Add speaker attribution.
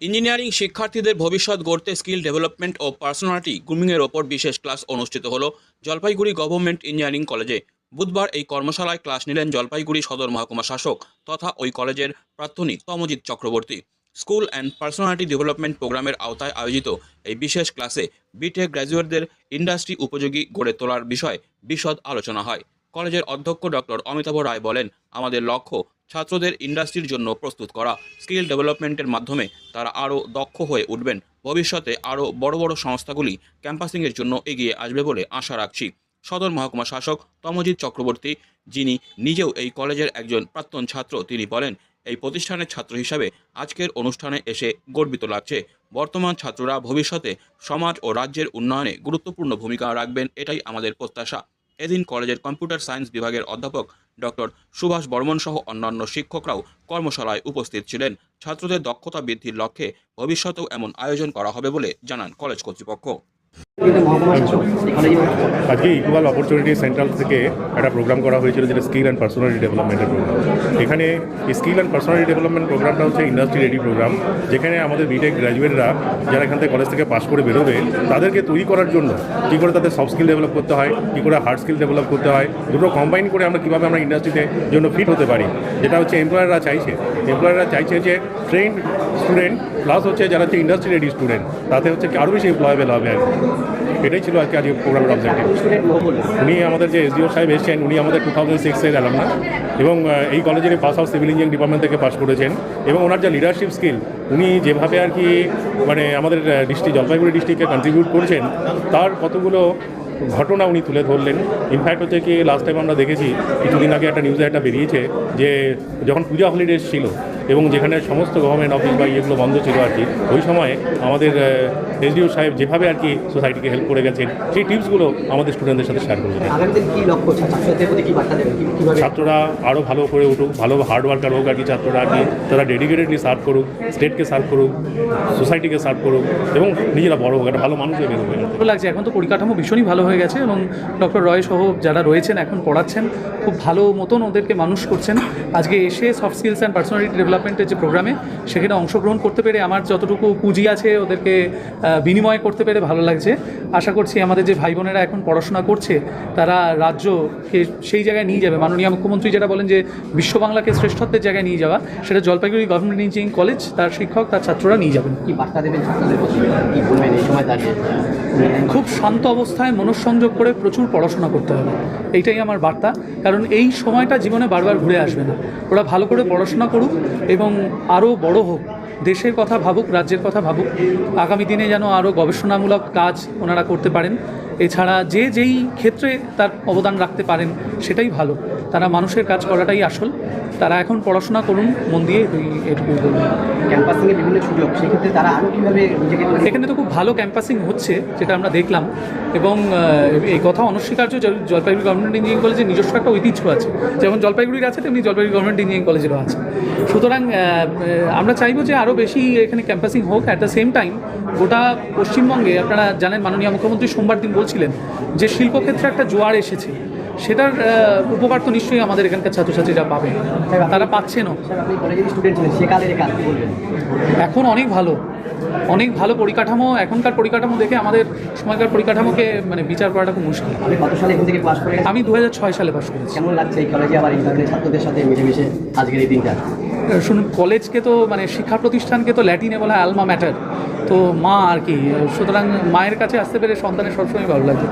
Speaker 1: Engineering শিক্ষার্থীদের ভবিষ্যৎ গড়তে স্কিল ডেভেলপমেন্ট ও পার্সোনালিটি গ্রুমিংয়ের ওপর বিশেষ ক্লাস অনুষ্ঠিত হল জলপাইগুড়ি গভর্নমেন্ট ইঞ্জিনিয়ারিং কলেজে। বুধবার এই কর্মশালায় ক্লাস নিলেন জলপাইগুড়ি সদর মহকুমা শাসক তথা ওই কলেজের প্রাক্তনী Tomojit Chakraborty. School and personality development প্রোগ্রামের আওতায় আয়োজিত এই বিশেষ ক্লাসে বিটেক গ্র্যাজুয়েটদের ইন্ডাস্ট্রি উপযোগী গড়ে তোলার বিষয়ে বিশদ আলোচনা হয়। কলেজের অধ্যক্ষ ডক্টর অমিতাভ রায় বলেন, আমাদের লক্ষ্য ছাত্রদের ইন্ডাস্ট্রির জন্য প্রস্তুত করা। স্কিল ডেভেলপমেন্টের মাধ্যমে তারা আরও দক্ষ হয়ে উঠবেন। ভবিষ্যতে আরও বড় বড় সংস্থাগুলি ক্যাম্পাসিংয়ের জন্য এগিয়ে আসবে বলে আশা রাখছি। সদর মহকুমা শাসক তমজিৎ চক্রবর্তী, যিনি নিজেও এই কলেজের একজন প্রাক্তন ছাত্র, তিনি বলেন, এই প্রতিষ্ঠানের ছাত্র হিসাবে আজকের অনুষ্ঠানে এসে গর্বিত লাগছে। বর্তমান ছাত্ররা ভবিষ্যতে সমাজ ও রাজ্যের উন্নয়নে গুরুত্বপূর্ণ ভূমিকা রাখবেন, এটাই আমাদের প্রত্যাশা। এদিন কলেজের কম্পিউটার সায়েন্স বিভাগের অধ্যাপক ডক্টর সুভাষ বর্মন সহ অন্যান্য শিক্ষকরাও কর্মশালায় উপস্থিত ছিলেন। ছাত্রদের দক্ষতা বৃদ্ধির লক্ষ্যে ভবিষ্যতেও এমন আয়োজন করা হবে বলে জানান কলেজ কর্তৃপক্ষ।
Speaker 2: আজকে ইকুয়াল অপরচুনিটি সেন্ট্রাল থেকে একটা প্রোগ্রাম করা হয়েছিল যেটা স্কিল অ্যান্ড পার্সোনালিটি ডেভেলপমেন্টের প্রোগ্রাম এখানে স্কিল অ্যান্ড পার্সোনালিটি ডেভেলপমেন্ট প্রোগ্রামটা হচ্ছে ইন্ডাস্ট্রি রেডি প্রোগ্রাম যেখানে আমাদের বিটেক গ্র্যাজুয়েটরা যারা এখান থেকে কলেজ থেকে পাশ করে বেরোবে, তাদেরকে তৈরি করার জন্য কী করে তাদের সফট স্কিল ডেভেলপ করতে হয়, কী করে হার্ড স্কিল ডেভেলপ করতে হয়, দুটো কম্বাইন করে আমরা কীভাবে আমরা ইন্ডাস্ট্রিতে জন্য ফিট হতে পারি। যেটা হচ্ছে এমপ্লয়াররা চাইছে। এমপ্লয়াররা চাইছে যে ট্রেন্ড স্টুডেন্ট প্লাস হচ্ছে যারা হচ্ছে ইন্ডাস্ট্রি রেডি স্টুডেন্ট তাতে হচ্ছে আরও বেশি এমপ্লয়েবেল হবে আর। এটাই ছিল আজকে আজকে প্রোগ্রামের অবজেক্টিভ উনি আমাদের যে এসডিও সাহেব এসেছেন, উনি আমাদের টু থাউজেন্ড সিক্সের অ্যালামনা এবং এই কলেজের pass out civil engineering department থেকে পাস করেছেন এবং ওনার যে লিডারশিপ স্কিল উনি যেভাবে আর কি মানে আমাদের ডিস্ট্রিক্ট জলপাইগুড়ি ডিস্ট্রিক্টে কন্ট্রিবিউট করেছেন, তার কতগুলো ঘটনা উনি তুলে ধরলেন। ইনফ্যাক্ট হচ্ছে কি লাস্ট টাইম আমরা দেখেছি, কিছুদিন আগে একটা নিউজে একটা বেরিয়েছে যে যখন পূজা হলিডেজ ছিল এবং যেখানে সমস্ত গভর্নমেন্ট অফিস বা ইয়েগুলো বন্ধ ছিল আর কি ওই সময় আমাদের এসডিও সাহেব যেভাবে আর কি সোসাইটিকে হেল্প করে গেছেন সেই টিপসগুলো আমাদের স্টুডেন্টদের সাথে শেয়ার করেছেন
Speaker 3: আগামীতে কি লক্ষ্য ছাত্রছাত্রীদের প্রতি কি বার্তা দেবেন? কি- কীভাবে
Speaker 2: ছাত্ররা আরও ভালো করে উঠুক ভালো হার্ড ওয়ার্কার হোক আর কি ছাত্ররা আর কি তারা ডেডিকেটেডলি সার্ভ করুক স্টেটকে সার্ভ করুক সোসাইটিকে সার্ভ করুক এবং নিজেরা বড় হোক একটা ভালো মানুষ হয়ে বেরোবে
Speaker 4: ভালো লাগছে। এখন তো পরিকাঠামো ভীষণই ভালো হয়ে গেছে এবং ডক্টর রয় সহ যারা রয়েছেন এখন পড়াচ্ছেন খুব ভালো মতন ওদেরকে মানুষ করছেন। আজকে এসে সফট স্কিলস অ্যান্ড পার্সোনালিটি ডেভেলপমেন্টের যে প্রোগ্রামে সেখানে অংশগ্রহণ করতে পেরে আমার যতটুকু পুঁজি আছে ওদেরকে বিনিময় করতে পেরে ভালো লাগছে। আশা করছি আমাদের যে ভাই বোনেরা এখন পড়াশোনা করছে তারা রাজ্যকে সেই জায়গায় নিয়ে যাবে। মাননীয় মুখ্যমন্ত্রী যেটা বলেন যে বিশ্ব বাংলাকে শ্রেষ্ঠত্বের জায়গায় নিয়ে যাওয়া সেটা জলপাইগুড়ি গভর্নমেন্ট ইঞ্জিনিয়ারিং কলেজ তার শিক্ষক তার ছাত্ররা নিয়ে যাবেন।
Speaker 3: কি বার্তা দেবেন কি বলবেন এই সময় দাঁড়িয়ে
Speaker 4: খুব শান্ত অবস্থায় মনঃসংযোগ করে প্রচুর পড়াশোনা করতে হবে। এইটাই আমার বার্তা। কারণ এই সময়টা জীবনে বারবার ঘুরে আসবে না। ওরা ভালো করে পড়াশোনা করুক এবং আরও বড় হোক দেশের কথা ভাবুক রাজ্যের কথা ভাবুক আগামী দিনে যেন আরও গবেষণামূলক কাজ ওনারা করতে পারেন। এছাড়া যে যেই ক্ষেত্রে তার অবদান রাখতে পারেন সেটাই ভালো। তারা মানুষের কাজ করাটাই আসল। তারা এখন পড়াশোনা করুন মন দিয়ে এটুকুই
Speaker 3: ক্যাম্পাসিংয়ে বিভিন্ন সুযোগ সেক্ষেত্রে তারা আরও কীভাবে
Speaker 4: এখানে তো খুব ভালো ক্যাম্পাসিং হচ্ছে যেটা আমরা দেখলাম। এবং এই কথা অনস্বীকার্য জলপাইগুড়ি গভর্নমেন্ট ইঞ্জিনিয়ারিং কলেজের নিজস্ব একটা ঐতিহ্য আছে। যেমন জলপাইগুড়ির আছে তেমনি জলপাইগুড়ি গভর্নমেন্ট ইঞ্জিনিয়ারিং কলেজেরও আছে। সুতরাং আমরা চাইব যে আরও বেশি এখানে ক্যাম্পাসিং হোক। অ্যাট দ্য সেম টাইম গোটা পশ্চিমবঙ্গে আপনারা জানেন, মাননীয় মুখ্যমন্ত্রী সোমবার দিন বলছিলেন যে শিল্পক্ষেত্রে একটা জোয়ার এসেছে। সেটার উপকার তো নিশ্চয়ই আমাদের এখানকার ছাত্রছাত্রীরা পাবে। তারা পাচ্ছেনও। এখন অনেক ভালো। অনেক ভালো পরিকাঠামো, এখনকার পরিকাঠামো দেখে আমাদের সময়কার পরিকাঠামোকে মানে বিচার করাটা খুব মুশকিল।
Speaker 3: কত সালে এখান থেকে পাশ করে
Speaker 4: আমি দু হাজার ছয় সালে পাশ করেছি।
Speaker 3: কেমন লাগছে এই কলেজে আবার ছাত্রদের সাথে মিলেমিশে আজকের এই দিনটা?
Speaker 4: শুনুন, কলেজকে তো মানে শিক্ষা প্রতিষ্ঠানকে তো ল্যাটিনে বলা হয় আলমা ম্যাটার তো মা আর কি, সুতরাং মায়ের কাছে আসতে পেরে সন্তানের সবসময় ভালো লাগে।